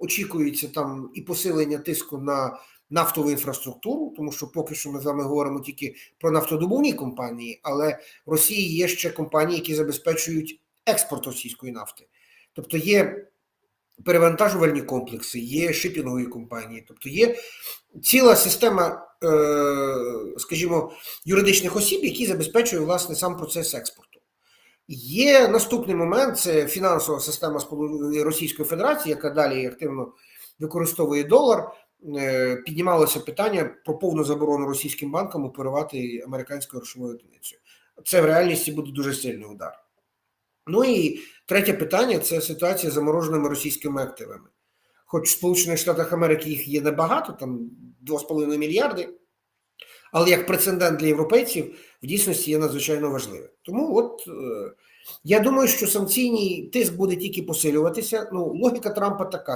очікується там і посилення тиску на нафтову інфраструктуру, тому що поки що ми з вами говоримо тільки про нафтодобувні компанії, але в Росії є ще компанії, які забезпечують експорт російської нафти. Тобто є перевантажувальні комплекси, є шипінгові компанії, тобто є ціла система, е, скажімо, юридичних осіб, які забезпечують власне сам процес експорту. Є наступний момент: це фінансова система Російської Федерації, яка далі активно використовує долар. Е, Піднімалося питання про повну заборону російським банкам оперувати американською грошовою одиницею. Це в реальності буде дуже сильний удар. Ну і третє питання це ситуація з замороженими російськими активами. Хоч в Сполучених Штатах Америки їх є небагато, там 2,5 мільярди, але як прецедент для європейців в дійсності є надзвичайно важливим. Тому от е, я думаю, що санкційний тиск буде тільки посилюватися. Ну, логіка Трампа така.